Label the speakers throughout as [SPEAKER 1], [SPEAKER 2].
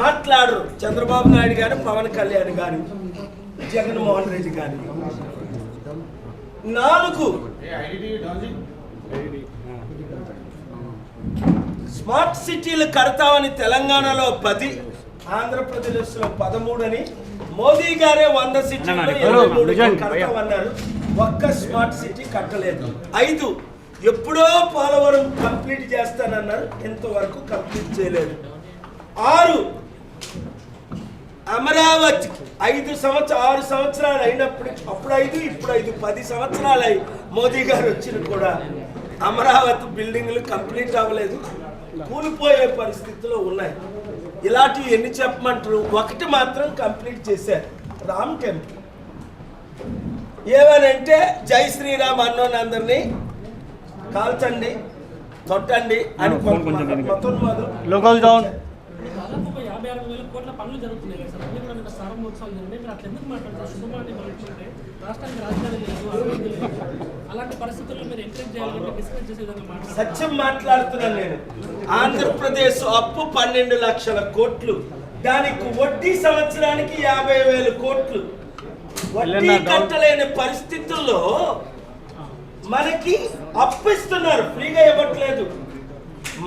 [SPEAKER 1] మాట్లాడరు. చంద్రబాబు నాయుడు గారు పవన్ కళ్యాణ్ గారు జగన్మోహన్ రెడ్డి గారు. నాలుగు. స్మార్ట్ సిటీలు కడతామని తెలంగాణలో పది ఆంధ్రప్రదేశ్లో పదమూడు అని మోదీ గారే వంద సిటీలు కడతామన్నారు. ఒక్క స్మార్ట్ సిటీ కట్టలేదు. ఐదు ఎప్పుడో పోలవరం కంప్లీట్ చేస్తానన్నారు. ఇంతవరకు కంప్లీట్ చేయలేదు. ఆరు అమరావతి ఐదు సంవత్సరం ఆరు సంవత్సరాలు అయినప్పుడు అప్పుడు ఐదు ఇప్పుడు ఐదు పది సంవత్సరాలు అయి మోదీ గారు వచ్చిన కూడా అమరావతి బిల్డింగ్లు కంప్లీట్ అవ్వలేదు. కూలిపోయే పరిస్థితిలో ఉన్నాయి. ఇలాంటివి ఎన్ని చెప్పమంటారు? ఒకటి మాత్రం కంప్లీట్ చేశారు. రామ్ టెంపుల్. ఏమనంటే జై శ్రీరామ్ అన్నోనందరినీ కాల్చండి తొట్టండి అని మొత్తం మొదలు
[SPEAKER 2] జరిగినాయి మీరు అట్లా ఎందుకు మాట్లాడతారు రాష్ట్రానికి రాజధాని లేదు అభివృద్ధి లేదు. అలాంటి పరిస్థితుల్లో మీరు ఎంకరేజ్ చేయాలంటే డిస్కస్ చేసే విధంగా
[SPEAKER 1] సత్యం మాట్లాడుతున్నాను నేను. ఆంధ్రప్రదేశ్ అప్పు పన్నెండు లక్షల కోట్లు. దానికి వడ్డీ సంవత్సరానికి యాభై వేల కోట్లు. వడ్డీ కట్టలేని పరిస్థితుల్లో మనకి అప్పు ఇస్తున్నారు. ఫ్రీగా ఇవ్వట్లేదు.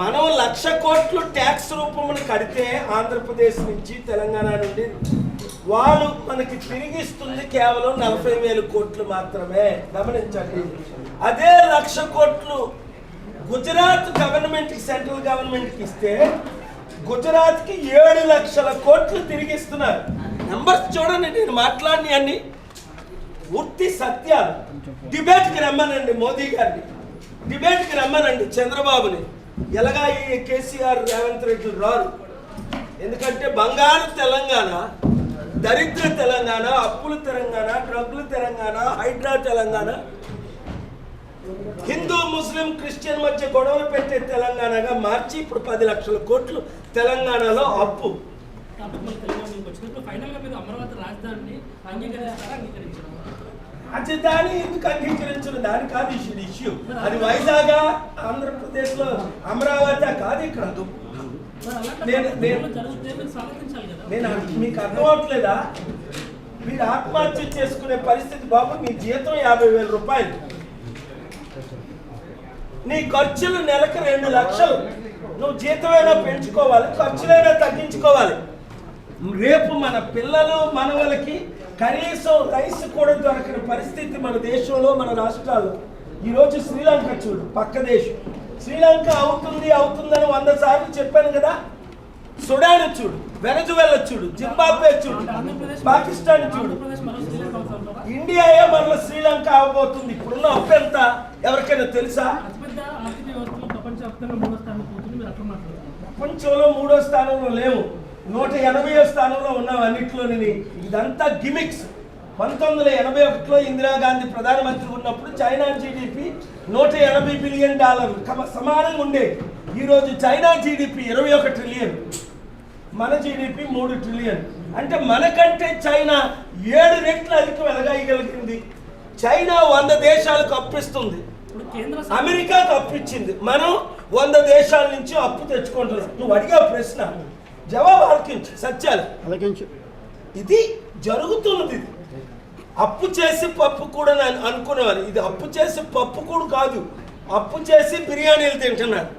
[SPEAKER 1] మనం లక్ష కోట్లు ట్యాక్స్ రూపమున కడితే ఆంధ్రప్రదేశ్ నుంచి తెలంగాణ నుండి వాళ్ళు మనకి తిరిగిస్తుంది కేవలం నలభై వేల కోట్లు మాత్రమే. గమనించండి. అదే లక్ష కోట్లు గుజరాత్ గవర్నమెంట్కి సెంట్రల్ గవర్నమెంట్కి ఇస్తే గుజరాత్కి ఏడు లక్షల కోట్లు తిరిగిస్తున్నారు. నెంబర్స్ చూడండి నేను మాట్లాడిని అన్ని. పూర్తి సత్యాలు. డిబేట్కి రమ్మనండి మోదీ గారిని. డిబేట్కి రమ్మనండి చంద్రబాబుని. ఎలాగా ఈ కేసీఆర్ రేవంత్ రెడ్డి రారు? ఎందుకంటే బంగారు తెలంగాణ దరిద్ర తెలంగాణ అప్పుల తెలంగాణ డ్రగ్ల తెలంగాణ హైడ్రా తెలంగాణ. హిందూ ముస్లిం క్రిస్టియన్ మధ్య గొడవలు పెట్టే తెలంగాణగా మార్చి ఇప్పుడు పది లక్షల కోట్లు తెలంగాణలో అప్పు.
[SPEAKER 2] అమరావతి రాజధానిని
[SPEAKER 1] రాజధాని ఎందుకు అంగీకరించిన దాని కాదు ఇష్యూ అది వైజాగ్ ఆంధ్రప్రదేశ్లో అమరావతి కాదు ఇక్కడ. నేను- నేను- మీకు అర్థం అవట్లేదా మీరు ఆత్మహత్య చేసుకునే పరిస్థితి బాబు నీ జీతం యాభై వేల రూపాయలు. నీ ఖర్చులు నెలకు రెండు లక్షలు. నువ్వు జీతమైనా పెంచుకోవాలి ఖర్చులైనా తగ్గించుకోవాలి. రేపు మన పిల్లలు మనవలకి కనీసం రైస్ కూడా దొరకని పరిస్థితి మన దేశంలో మన రాష్ట్రాల్లో. ఈరోజు శ్రీలంక చూడు పక్క దేశం. శ్రీలంక అవుతుంది అవుతుందని వంద సార్లు చెప్పాను కదా. సుడాన్ చూడు వెనజువెల్ చూడు జింబాబ్వే చూడు
[SPEAKER 2] ఆంధ్రప్రదేశ్
[SPEAKER 1] పాకిస్తాన్ చూడు.
[SPEAKER 2] ఇండియా
[SPEAKER 1] ఇండియాయే మరల శ్రీలంక అవబోతుంది? ఇప్పుడున్న అప్పు ఎంత? ఎవరికైనా తెలుసా? ప్రపంచంలో మూడో స్థానంలో లేవు. నూట ఎనభైయో స్థానంలో ఉన్నాం అన్నింటిలోని ఇదంతా గిమిక్స్. పంతొమ్మిది వందల ఎనభై ఒకటిలో ఇందిరాగాంధీ ప్రధానమంత్రి ఉన్నప్పుడు చైనా జీడిపి నూట ఎనభై బిలియన్ డాలర్లు సమానంగా ఉండేది ఈరోజు చైనా జీడిపి ఇరవై ఒక ట్రిలియన్ మన జీడిపి మూడు ట్రిలియన్ అంటే మనకంటే చైనా ఏడు రెట్లు అధికం ఎలగాయగలిగింది. చైనా వంద దేశాలకు అప్పిస్తుంది.
[SPEAKER 2] ఇప్పుడు కేంద్ర సర్కార్
[SPEAKER 1] అమెరికాకు అప్పు ఇచ్చింది మనం వంద దేశాల నుంచి అప్పు తెచ్చుకుంటున్నాం. నువ్వు అడిగా ప్రశ్న. జవాబు ఆలకించు. సత్యాలు.
[SPEAKER 3] అలకించు
[SPEAKER 1] ఇది జరుగుతున్నది. ఇది అప్పు చేసి పప్పు కూడా అని అనుకునేవారు. ఇది అప్పు చేసి పప్పు కూడా కాదు. అప్పు చేసి బిర్యానీలు తింటున్నారు.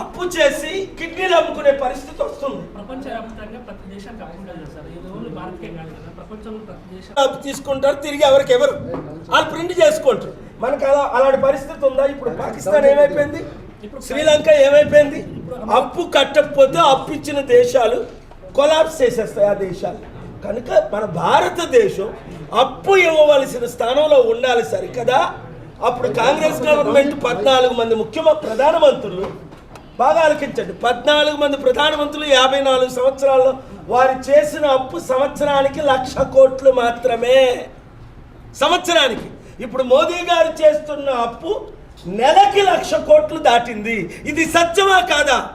[SPEAKER 1] అప్పు చేసి కిడ్నీలు అమ్ముకునే పరిస్థితి వస్తుంది.
[SPEAKER 2] అప్పు
[SPEAKER 1] తీసుకుంటారు తిరిగి ఎవరికి ఎవరు. వాళ్ళు ప్రింట్ చేసుకుంటారు. మనకు అలా అలాంటి పరిస్థితి ఉందా? ఇప్పుడు పాకిస్తాన్ ఏమైపోయింది? శ్రీలంక ఏమైపోయింది? అప్పు కట్టకపోతే అప్పు ఇచ్చిన దేశాలు కొలాప్స్ చేసేస్తాయి ఆ దేశాలు. కనుక మన భారతదేశం అప్పు ఇవ్వవలసిన స్థానంలో ఉండాలి సరికదా అప్పుడు కాంగ్రెస్ గవర్నమెంట్ పద్నాలుగు మంది ముఖ్యమ ప్రధానమంత్రులు బాగా ఆలకించండి పద్నాలుగు మంది ప్రధానమంత్రులు యాభై నాలుగు సంవత్సరాల్లో వారు చేసిన అప్పు సంవత్సరానికి లక్ష కోట్లు మాత్రమే. సంవత్సరానికి. ఇప్పుడు మోదీ గారు చేస్తున్న అప్పు నెలకి లక్ష కోట్లు దాటింది. ఇది సత్యమా కాదా?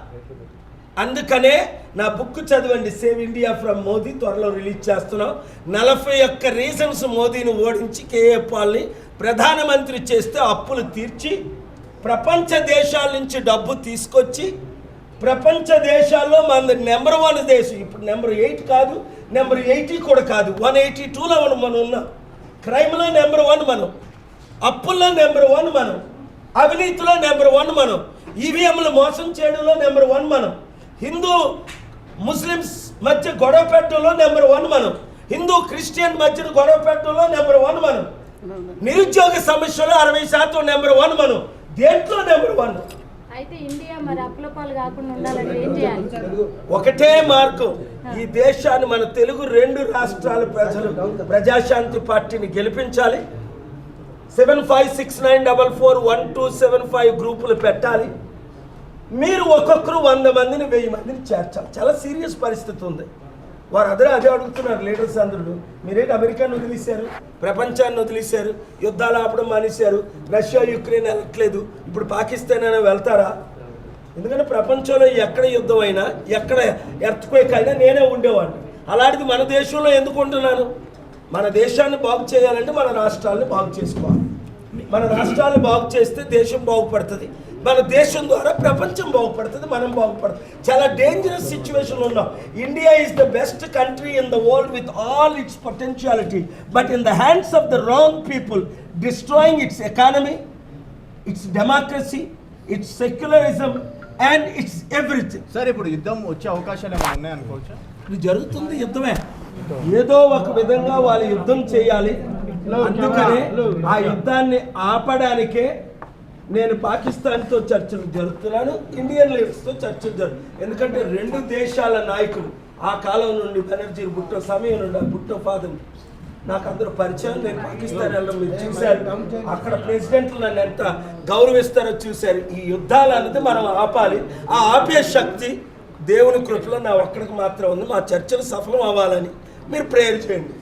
[SPEAKER 1] అందుకనే నా బుక్ చదవండి సేవ్ ఇండియా ఫ్రమ్ మోదీ త్వరలో రిలీజ్ చేస్తున్నాం. నలభై ఒక్క రీజన్స్ మోదీని ఓడించి కేఏ పాల్ని ప్రధానమంత్రి చేస్తే అప్పులు తీర్చి ప్రపంచ దేశాల నుంచి డబ్బు తీసుకొచ్చి ప్రపంచ దేశాల్లో మన నెంబర్ వన్ దేశం. ఇప్పుడు నెంబర్ ఎయిట్ కాదు నెంబర్ ఎయిటీ కూడా కాదు వన్ ఎయిటీ టూలో మనం ఉన్నాం క్రైమ్లో నెంబర్ వన్ మనం అప్పుల్లో నెంబర్ వన్ మనం అవినీతిలో నెంబర్ వన్ మనం ఈవీఎంలు మోసం చేయడంలో నెంబర్ వన్ మనం హిందూ ముస్లిమ్స్ మధ్య గొడవ పెట్టడంలో నెంబర్ వన్ మనం. హిందూ క్రిస్టియన్ మధ్య గొడవ పెట్టడంలో నెంబర్ వన్ మనం. నిరుద్యోగ సమస్యలో అరవై శాతం నెంబర్ వన్ మనం. దేంట్లో నెంబర్ వన్?
[SPEAKER 3] అయితే ఇండియా మరి అప్పులపాలు కాకుండా ఉండాలంటే ఏం చేయాలి?
[SPEAKER 1] ఒకటే మార్గం. ఈ దేశాన్ని మన తెలుగు రెండు రాష్ట్రాల ప్రజలు ప్రజాశాంతి పార్టీని గెలిపించాలి. Seven five six nine double four one two seven five గ్రూపులు పెట్టాలి. మీరు ఒక్కొక్కరు వంద మందిని వెయ్యి మందిని చేర్చాలి. చాలా సీరియస్ పరిస్థితి ఉంది. వారు అదే అదే అడుగుతున్నారు లీడర్స్ అందరూ మీరేంటి అమెరికాను వదిలేశారు? ప్రపంచాన్ని వదిలేశారు? యుద్ధాలు ఆపడం మానేశారు? రష్యా యుక్రెయిన్ వెళ్ళట్లేదు? ఇప్పుడు పాకిస్తాన్ అయినా వెళ్తారా? ఎందుకంటే ప్రపంచంలో ఎక్కడ యుద్ధం అయినా ఎక్కడ ఎర్త్క్వేక్ అయినా నేనే ఉండేవాడిని. అలాంటిది మన దేశంలో ఎందుకు ఉంటున్నాను? మన దేశాన్ని బాగు చేయాలంటే మన రాష్ట్రాలను బాగు చేసుకోవాలి. మన రాష్ట్రాలు బాగు చేస్తే దేశం బాగుపడుతుంది. మన దేశం ద్వారా ప్రపంచం బాగుపడుతుంది మనం బాగుపడుతుంది చాలా డేంజరస్ సిచ్యువేషన్ ఉన్నాం. India is the best country in the world with all its potentiality but in the hands of the wrong people destroying its economy its democracy its secularism and its everything
[SPEAKER 4] sir ఇప్పుడు యుద్ధం వచ్చే అవకాశాలు ఏమైనా ఉన్నాయి అనుకోవచ్చా?
[SPEAKER 1] ఇది జరుగుతుంది యుద్ధమే. ఏదో ఒక విధంగా వాళ్ళు యుద్ధం చేయాలి. అందుకనే ఆ యుద్ధాన్ని ఆపడానికే నేను పాకిస్తాన్తో చర్చలు జరుపుతున్నాను ఇండియన్ లీడర్స్తో చర్చలు జరు ఎందుకంటే రెండు దేశాల నాయకులు ఆ కాలం నుండి బెనర్జీ బుట్టో సమయం నుండి బుట్టో ఫాదర్ నాకు అందరూ పరిచయం నేను పాకిస్తాన్ వెళ్ళడం మీరు చూశారు. అక్కడ ప్రెసిడెంట్లు నన్ను ఎంత గౌరవిస్తారో చూశారు. ఈ యుద్ధాలు అన్నది మనం ఆపాలి. ఆ ఆపే శక్తి దేవుని కృపలో నా ఒక్కడికి మాత్రం ఉంది. మా చర్చలు సఫలం అవ్వాలని మీరు ప్రేయర్ చేయండి?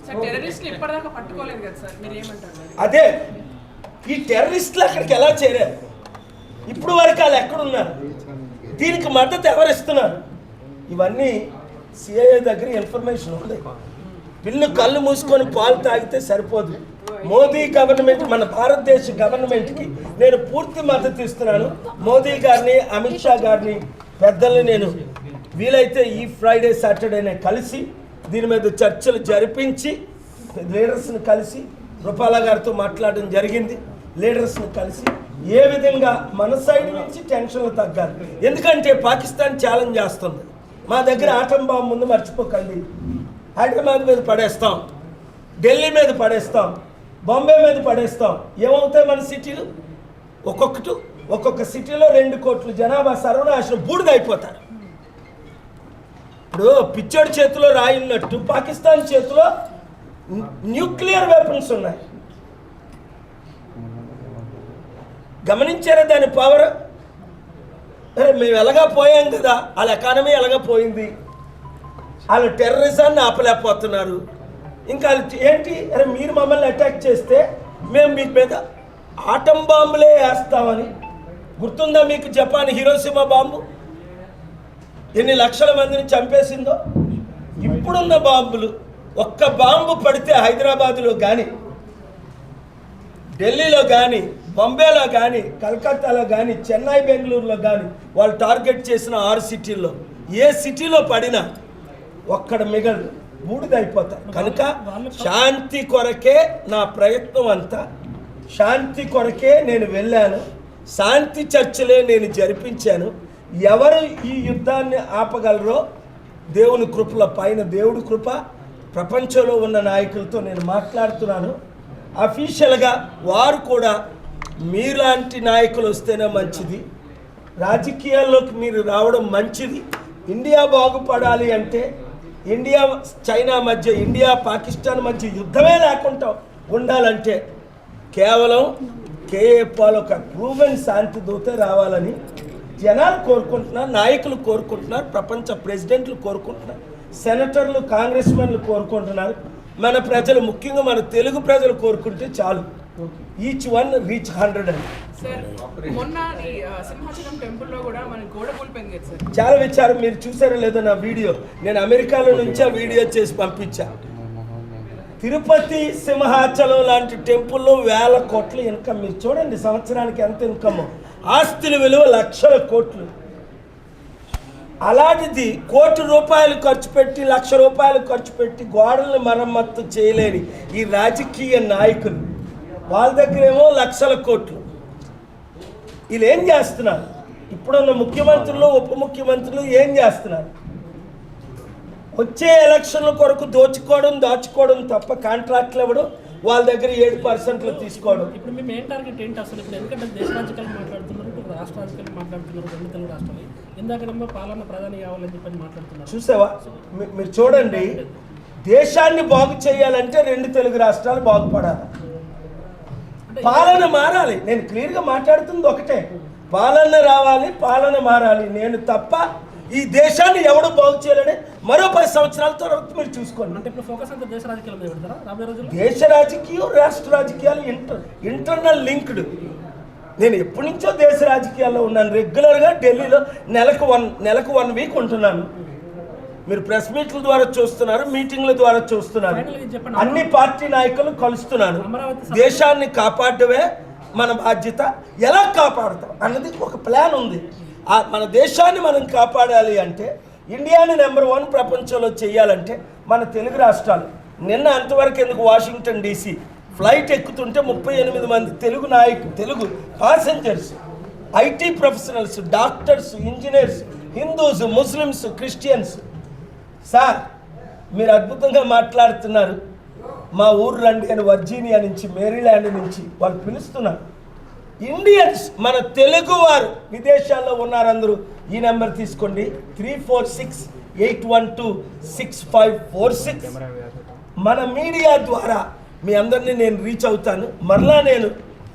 [SPEAKER 1] అదే ఈ టెర్రరిస్టులు అక్కడికి ఎలా చేరారు? ఇప్పుడు వరకు వాళ్ళు ఎక్కడున్నారు? దీనికి మద్దతు ఎవరు ఇస్తున్నారు ఇవన్నీ సిఐఏ దగ్గర ఇన్ఫర్మేషన్ ఉంది. పిల్లు కళ్ళు మూసుకొని పాలు తాగితే సరిపోదు. మోదీ గవర్నమెంట్ మన భారతదేశ గవర్నమెంట్కి నేను పూర్తి మద్దతు ఇస్తున్నాను. మోదీ గారిని అమిత్ షా గారిని పెద్దల్ని నేను వీలైతే ఈ ఫ్రైడే సాటర్డేనే కలిసి దీని మీద చర్చలు జరిపించి లీడర్స్ని కలిసి రూపాల గారితో మాట్లాడడం జరిగింది. లీడర్స్ని కలిసి ఏ విధంగా మన సైడ్ నుంచి టెన్షన్లు తగ్గాలి. ఎందుకంటే పాకిస్తాన్ ఛాలెంజ్ చేస్తుంది. మా దగ్గర ఆటం బాంబు ముందు మర్చిపోకండి. హైదరాబాద్ మీద పడేస్తాం. ఢిల్లీ మీద పడేస్తాం. బాంబే మీద పడేస్తాం. ఏమవుతాయి మన సిటీలు? ఒక్కొక్కటి ఒక్కొక్క సిటీలో రెండు కోట్లు జనాభా సర్వనాశనం బూడిదైపోతారు ఇప్పుడు పిచ్చోడి చేతిలో రాయినట్టు పాకిస్తాన్ చేతిలో న్యూక్లియర్ వెపన్స్ ఉన్నాయి. గమనించారా దాని పవర్ అరే మేము ఎలాగా పోయాం కదా వాళ్ళ ఎకానమీ ఎలాగా పోయింది? వాళ్ళు టెర్రరిజాన్ని ఆపలేకపోతున్నారు. ఇంకా వాళ్ళు ఏంటి? అరే మీరు మమ్మల్ని అటాక్ చేస్తే మేము మీ మీద ఆటం బాంబులే వేస్తామని. గుర్తుందా మీకు జపాన్ హీరోసిమా బాంబు ఎన్ని లక్షల మందిని చంపేసిందో? ఇప్పుడున్న బాంబులు. ఒక్క బాంబు పడితే హైదరాబాదులో కానీ ఢిల్లీలో కానీ బొంబేలో కానీ కలకత్తాలో కానీ చెన్నై బెంగళూరులో కానీ వాళ్ళు టార్గెట్ చేసిన ఆరు సిటీల్లో ఏ సిటీలో పడినా ఒక్కడ మిగలు బూడిదైపోతారు కనుక శాంతి కొరకే నా ప్రయత్నం అంతా. శాంతి కొరకే నేను వెళ్ళాను. శాంతి చర్చలే నేను జరిపించాను. ఎవరు ఈ యుద్ధాన్ని ఆపగలరో దేవుని కృపల పైన దేవుడి కృప ప్రపంచంలో ఉన్న నాయకులతో నేను మాట్లాడుతున్నాను. అఫీషియల్గా వారు కూడా మీలాంటి నాయకులు వస్తేనే మంచిది. రాజకీయాల్లోకి మీరు రావడం మంచిది. ఇండియా బాగుపడాలి అంటే ఇండియా చైనా మధ్య ఇండియా పాకిస్తాన్ మధ్య యుద్ధమే లేకుండా ఉండాలంటే కేవలం కేఏ పాల్ ఒక ప్రూవెన్ శాంతి దూత రావాలని జనాలు కోరుకుంటున్నారు నాయకులు కోరుకుంటున్నారు ప్రపంచ ప్రెసిడెంట్లు కోరుకుంటున్నారు సెనటర్లు కాంగ్రెస్ మెన్లు కోరుకుంటున్నారు. మన ప్రజలు ముఖ్యంగా మన తెలుగు ప్రజలు కోరుకుంటే చాలు. ఈచ్ వన్ రీచ్ హండ్రెడ్ అని చాలా విచారం మీరు చూసారో లేదో నా వీడియో. నేను అమెరికాలో నుంచి ఆ వీడియో చేసి పంపించా. తిరుపతి సింహాచలం లాంటి టెంపుల్లో వేల కోట్ల ఇన్కమ్ మీరు చూడండి సంవత్సరానికి ఎంత ఇన్కమ్ ఆస్తుల విలువ లక్షల కోట్లు. అలాంటిది కోటి రూపాయలు ఖర్చు పెట్టి లక్ష రూపాయలు ఖర్చు పెట్టి గోడలను మరమ్మత్తు చేయలేని ఈ రాజకీయ నాయకులు. వాళ్ళ దగ్గరేమో లక్షల కోట్లు. వీళ్ళు ఏం చేస్తున్నారు? ఇప్పుడున్న ముఖ్యమంత్రులు ఉప ముఖ్యమంత్రులు ఏం చేస్తున్నారు? వచ్చే ఎలక్షన్ల కొరకు దోచుకోవడం దాచుకోవడం తప్ప కాంట్రాక్ట్లు ఇవ్వడం వాళ్ళ దగ్గర ఏడు పర్సెంట్లు తీసుకోవడం.
[SPEAKER 2] ఇప్పుడు మీ మెయిన్ టార్గెట్ ఏంటి అసలు? ఇప్పుడు ఎందుకంటే దేశ రాజకీయాలు మాట్లాడుతున్నారు ఇప్పుడు రాష్ట్ర రాజకీయాలు మాట్లాడుతున్నారు రెండు తెలుగు రాష్ట్రాలు. ఇందాకడేమో పాలన ప్రధాని కావాలని చెప్పని మాట్లాడుతున్నారు.
[SPEAKER 1] చూసావా? మీరు చూడండి దేశాన్ని బాగు చేయాలంటే రెండు తెలుగు రాష్ట్రాలు బాగుపడాలి. పాలన మారాలి. నేను క్లియర్గా మాట్లాడుతుంది ఒకటే. పాలన రావాలి పాలన మారాలి. నేను తప్ప ఈ దేశాన్ని ఎవడు బాగు చేయాలని మరో పది సంవత్సరాల తర్వాత మీరు చూసుకోండి.
[SPEAKER 2] అంటే ఇప్పుడు ఫోకస్ అంతా దేశ రాజకీయాల మీద పెడతారా రాబోయే రోజుల్లో?
[SPEAKER 1] దేశ రాజకీయం రాష్ట్ర రాజకీయాలు ఇంటర్ ఇంటర్నల్ లింక్డ్. నేను ఎప్పటి నుంచో దేశ రాజకీయాల్లో ఉన్నాను. రెగ్యులర్గా ఢిల్లీలో నెలకు వన్ నెలకు వన్ వీక్ ఉంటున్నాను. మీరు ప్రెస్ మీట్ల ద్వారా చూస్తున్నారు మీటింగ్ల ద్వారా చూస్తున్నారు. అన్ని పార్టీ నాయకులు
[SPEAKER 2] సభ-
[SPEAKER 1] దేశాన్ని కాపాడమే మన బాధ్యత. ఎలా కాపాడతాం అన్నది ఒక ప్లాన్ ఉంది. మన దేశాన్ని మనం కాపాడాలి అంటే ఇండియాని నెంబర్ వన్ ప్రపంచంలో చేయాలంటే మన తెలుగు రాష్ట్రాలు. నిన్న అంతవరకు ఎందుకు వాషింగ్టన్ డీసీ ఫ్లైట్ ఎక్కుతుంటే ముప్పై ఎనిమిది మంది తెలుగు నాయకులు Telugu passengers IT professionals doctors engineers Hindus Muslims Christians sir మీరు అద్భుతంగా మాట్లాడుతున్నారు. మా ఊరు రండి అని వర్జీనియా నుంచి మేరీల్యాండ్ నుంచి వాళ్ళు పిలుస్తున్నారు. ఇండియన్స్ మన తెలుగు వారు విదేశాల్లో ఉన్నారందరూ ఈ నెంబర్ తీసుకోండి. Three four six eight one two six five four six. మన మీడియా ద్వారా మీ అందరినీ నేను రీచ్ అవుతాను. మరలా నేను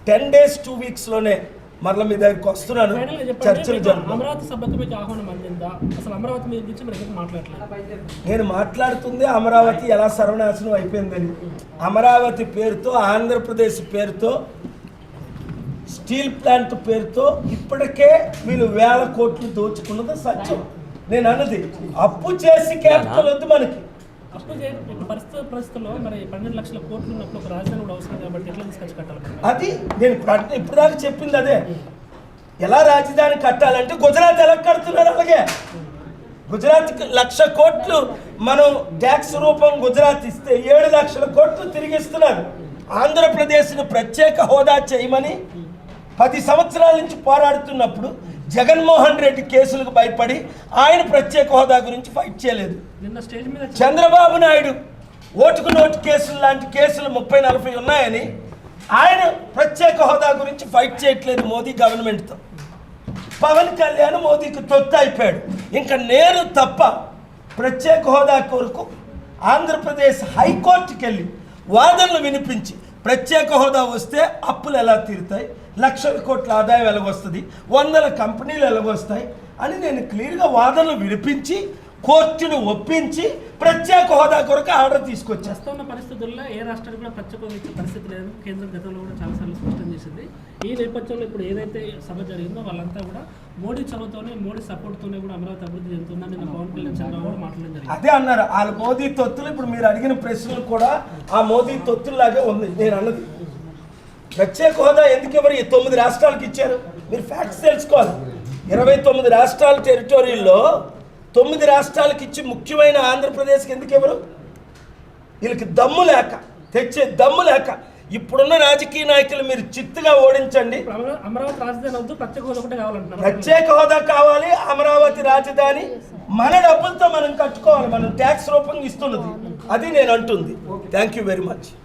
[SPEAKER 1] టెన్ డేస్ టూ వీక్స్లోనే మరలా మీ దగ్గరికి వస్తున్నాను. చర్చలు నేను మాట్లాడుతుంది అమరావతి ఎలా సర్వనాశనం అయిపోయిందని. అమరావతి పేరుతో ఆంధ్రప్రదేశ్ పేరుతో స్టీల్ ప్లాంట్ పేరుతో ఇప్పటికే వీళ్ళు వేల కోట్లు దోచుకున్నది సత్యం. నేను అన్నది అప్పు చేసి క్యాపిటల్ వద్దు మనకి. అది నేను ఇప్పుడు ఇప్పుడు దాకా చెప్పింది అదే. ఎలా రాజధాని కట్టాలంటే గుజరాత్ ఎలా కడుతున్నారు అలాగే? గుజరాత్ లక్ష కోట్లు మనం ట్యాక్స్ రూపం గుజరాత్ ఇస్తే ఏడు లక్షల కోట్లు తిరిగిస్తున్నారు ఆంధ్రప్రదేశ్ను ప్రత్యేక హోదా చేయమని పది సంవత్సరాల నుంచి పోరాడుతున్నప్పుడు జగన్మోహన్ రెడ్డి కేసులకు భయపడి ఆయన ప్రత్యేక హోదా గురించి ఫైట్ చేయలేదు.
[SPEAKER 2] నిన్న స్టేజ్ మీద
[SPEAKER 1] చంద్రబాబు నాయుడు ఓటుకు నోటు కేసులు లాంటి కేసులు ముప్పై నలభై ఉన్నాయని ఆయన ప్రత్యేక హోదా గురించి ఫైట్ చేయట్లేదు మోదీ గవర్నమెంట్తో. పవన్ కళ్యాణ్ మోదీకి తొత్తు అయిపోయాడు. ఇంకా నేను తప్ప ప్రత్యేక హోదా కొరకు ఆంధ్రప్రదేశ్ హైకోర్టుకి వెళ్ళి వాదనలు వినిపించి ప్రత్యేక హోదా వస్తే అప్పులు ఎలా తీరుతాయి? లక్షల కోట్ల ఆదాయం ఎలాగొస్తుంది? వందల కంపెనీలు ఎలాగొస్తాయి? అని నేను క్లియర్గా వాదనలు వినిపించి కోర్టును ఒప్పించి ప్రత్యేక హోదా కొరకు ఆర్డర్ తీసుకొచ్చాను
[SPEAKER 2] ప్రస్తుతం ఉన్న పరిస్థితుల్లో ఏ రాష్ట్రానికి కూడా ప్రత్యేక ఇచ్చే పరిస్థితి లేదు. కేంద్రం గతంలో కూడా చాలాసార్లు స్పష్టం చేసింది. ఈ నేపథ్యంలో ఇప్పుడు ఏదైతే సభ జరిగిందో వాళ్ళంతా కూడా మోడీ చొరవతోనే మోడీ సపోర్ట్తోనే కూడా అమరావతి అభివృద్ధి చెందుతుందని నిన్న పవన్ కళ్యాణ్ చంద్రబాబు కూడా మాట్లాడడం జరిగింది.
[SPEAKER 1] అదే అన్నారు. వాళ్ళ మోదీ తొత్తులు ఇప్పుడు మీరు అడిగిన ప్రశ్నలు కూడా ఆ మోదీ తొత్తుల్లాగే ఉంది. నేను అన్నది. ప్రత్యేక హోదా ఎందుకు ఎవరు ఈ తొమ్మిది రాష్ట్రాలకు ఇచ్చారు? మీరు ఫ్యాక్ట్స్ తెలుసుకోవాలి. ఇరవై తొమ్మిది రాష్ట్రాల టెరిటోరీల్లో తొమ్మిది రాష్ట్రాలకు ఇచ్చి ముఖ్యమైన ఆంధ్రప్రదేశ్కి ఎందుకు ఎవరు? వీళ్ళకి దమ్ము లేక తెచ్చే దమ్ము లేక ఇప్పుడున్న రాజకీయ నాయకులు మీరు చిత్తుగా ఓడించండి.
[SPEAKER 2] అమరావతి రాజధాని ప్రత్యేక హోదా ఒకటే కావాలంటున్నారు.
[SPEAKER 1] ప్రత్యేక హోదా కావాలి అమరావతి రాజధాని. మన డబ్బులతో మనం కట్టుకోవాలి మనం ట్యాక్స్ రూపంగా ఇస్తున్నది. అది నేను అంటుంది. Thank you very much